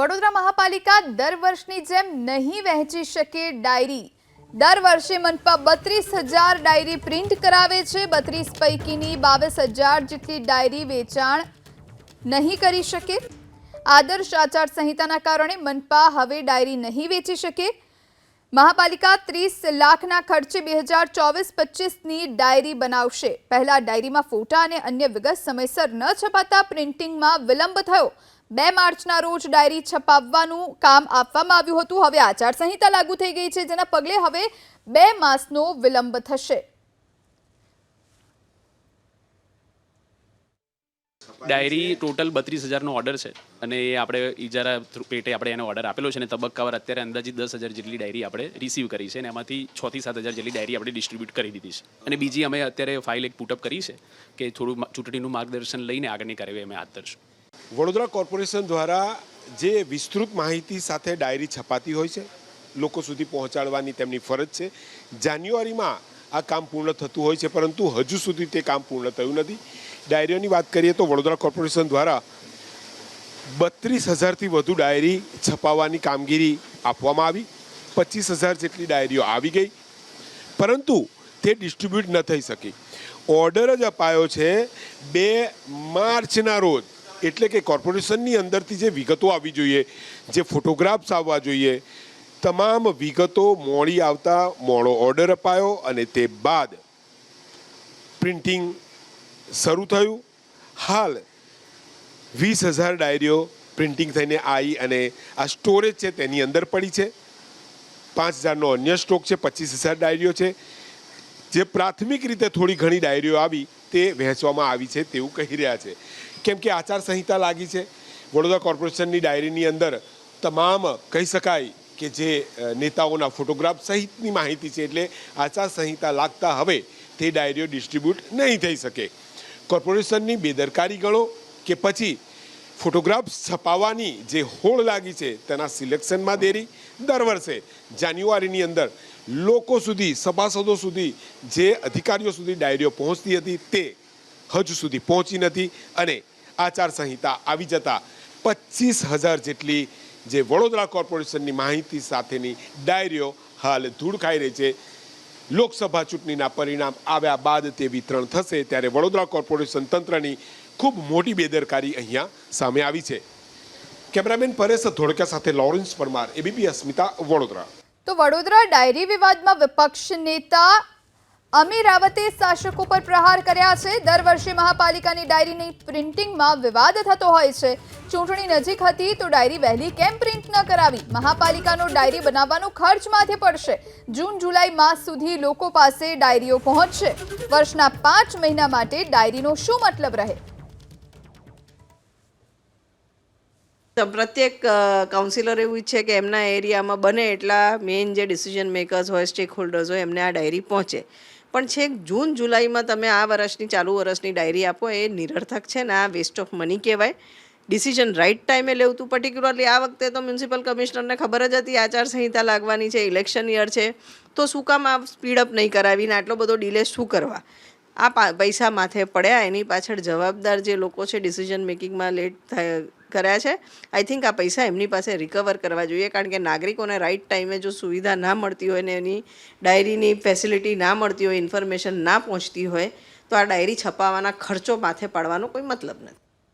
વડોદરા મહાપાલિકા દર વર્ષની જેમ નહીં વહેંચી શકે ડાયરી. દર વર્ષે મનપા બત્રીસ હજાર ડાયરી પ્રિન્ટ કરાવે છે. બત્રીસ પૈકીની બાવીસ હજાર જેટલી ડાયરી વેચાણ નહીં કરી શકે. આદર્શ આચાર સંહિતાના કારણે મનપા હવે ડાયરી નહીં વેચી શકે. મહાપાલિકા ત્રીસ લાખના ખર્ચે બે હજાર ચોવીસ પચીસની ડાયરી બનાવશે. પહેલા ડાયરીમાં ફોટા અને અન્ય વિગત સમયસર ન છપાતા પ્રિન્ટિંગમાં વિલંબ થયો. બે માર્ચના રોજ ડાયરી છપાવવાનું કામ આપવામાં આવ્યું હતું. હવે આચારસંહિતા લાગુ થઈ ગઈ છે, જેના પગલે હવે બે માસનો વિલંબ થશે. ડાયરી ટોટલ બત્રીસ હજારનો ઓર્ડર છે અને એ આપણે ઇજારા પેટે આપણે એનો ઓર્ડર આપેલો છે અને તબક્કાવાર અત્યારે અંદાજિત દસ હજાર જેટલી ડાયરી આપણે રિસીવ કરી છે અને એમાંથી છ થી સાત હજાર જેટલી ડાયરી આપણે ડિસ્ટ્રીબ્યુટ કરી દીધી છે. અને બીજી અમે અત્યારે ફાઇલ એક પુટઅપ કરી છે કે થોડું ચૂંટણીનું માર્ગદર્શન લઈને આગળની કાર્યવાહી અમે હાથ ધરશું. વડોદરા કોર્પોરેશન દ્વારા જે વિસ્તૃત માહિતી સાથે ડાયરી છપાતી હોય છે, લોકો સુધી પહોંચાડવાની તેમની ફરજ છે. જાન્યુઆરીમાં આ કામ પૂર્ણ થતું હોય છે, પરંતુ હજુ સુધી તે કામ પૂર્ણ થયું નથી. ડાયરીઓની વાત કરીએ તો વડોદરા કોર્પોરેશન દ્વારા બત્રીસ હજારથી વધુ ડાયરી છપાવવાની કામગીરી આપવામાં આવી. પચીસ હજાર જેટલી ડાયરીઓ આવી ગઈ. પરંતુ તે ડિસ્ટ્રીબ્યુટ ન થઈ શકી. ઓર્ડર જ અપાયો છે બે માર્ચના રોજ. એટલે કે કોર્પોરેશનની અંદરથી જે વિગતો આવવી જોઈએ, જે ફોટોગ્રાફ્સ આવવા જોઈએ, તમામ વિગતો મોડી આવતા મોડો ઓર્ડર અપાયો અને તે બાદ પ્રિન્ટિંગ શરૂ થયું. હાલ વીસ હજાર ડાયરીઓ પ્રિન્ટિંગ થઈને આવી અને આ સ્ટોરેજ છે તેની અંદર પડી છે. પાંચ હજારનો અન્ય સ્ટોક છે, પચીસ હજાર ડાયરીઓ છે. જે પ્રાથમિક રીતે થોડી ઘણી ડાયરીઓ આવી તે વહેંચવામાં આવી છે તેવું કહી રહ્યા છે. કેમ કે આચારસંહિતા લાગી છે. વડોદરા કોર્પોરેશનની ડાયરીની અંદર તમામ કહી શકાય કે જે નેતાઓના ફોટોગ્રાફ સહિતની માહિતી છે એટલે આચારસંહિતા લાગતા હવે તે ડાયરીઓ ડિસ્ટ્રીબ્યુટ નહીં થઈ શકે. કોર્પોરેશનની બેદરકારી ગણો કે પછી ફોટોગ્રાફ છપાવવાની જે હોળ લાગી છે તેના સિલેક્શનમાં દેરી દર વર્ષે જાન્યુઆરીની અંદર લોકો સુધી, સભાસદો સુધી, જે અધિકારીઓ સુધી ડાયરીઓ પહોંચતી હતી તે હજુ સુધી પહોંચી નથી અને આચારસંહિતા આવી જતા પચીસ હજાર જેટલી જે વડોદરા કોર્પોરેશનની માહિતી સાથેની ડાયરીઓ હાલ ધૂળ ખાઈ રહી છે. લોકસભા ચૂંટણીના પરિણામ આવ્યા બાદ તે વિતરણ થશે ત્યારે વડોદરા કોર્પોરેશન તંત્રની ખૂબ મોટી બેદરકારી અહીંયા સામે આવી છે. કેમેરામેન પરેશ ધોળકા સાથે લોરેન્સ પરમાર, એબીપી અસ્મિતા, વડોદરા. તો વડોદરા ડાયરી વિવાદમાં વિપક્ષ નેતા અમીર રાવતે શાસકો પર પ્રહાર કર્યા છે. દર વર્ષે મહાપાલિકાની ડાયરીની પ્રિન્ટિંગમાં વિવાદ થતો હોય છે. ચૂંટણી નજીક હતી તો ડાયરી વહેલી કેમ પ્રિન્ટ ન કરાવી? મહાપાલિકાનો ડાયરી બનાવવાનો ખર્ચ માથે પડશે. જૂન, જુલાઈ માસ સુધી લોકો પાસે ડાયરીઓ પહોંચશે. વર્ષના પાંચ મહિના માટે ડાયરીનો શું મતલબ રહે? પ્રત્યેક કાઉન્સિલર એવું ઈચ્છે કે એમના એરિયામાં બને એટલા મેઇન જે ડિસિઝન મેકર્સ હોય સ્ટેક હોલ્ડર્સ હોય, એમને આ ડાયરી પહોંચે. પણ છેક જૂન, જુલાઈમાં તમે આ વર્ષની, ચાલુ વર્ષની ડાયરી આપો, એ નિરર્થક છે ને આ વેસ્ટ ઓફ મની કહેવાય. ડિસિઝન રાઇટ ટાઈમે લેવું હતું પર્ટિક્યુલરલી આ વખતે તો મ્યુનિસિપલ કમિશનરને ખબર જ હતી, આચારસંહિતા લાગવાની છે ઇલેક્શન યર છે. તો શું કામ આ સ્પીડઅપ નહીં કરાવીને આટલો બધો ડિલે શું કરવા? આ પૈસા માથે પડ્યા, એની પાછળ જવાબદાર જે લોકો છે ડિસિઝન મેકિંગમાં લેટ કર્યા છે આઈ થિંક આ પૈસા એમની પાસે રિકવર કરવા જોઈએ, કારણ કે નાગરિકોને રાઇટ ટાઈમે જો સુવિધા ના મળતી હોય ને એની ડાયરીની ફેસિલિટી ના મળતી હોય ઇન્ફોર્મેશન ના પહોંચતી હોય, તો આ ડાયરી છપાવવાના ખર્ચો માથે પાડવાનો કોઈ મતલબ નથી.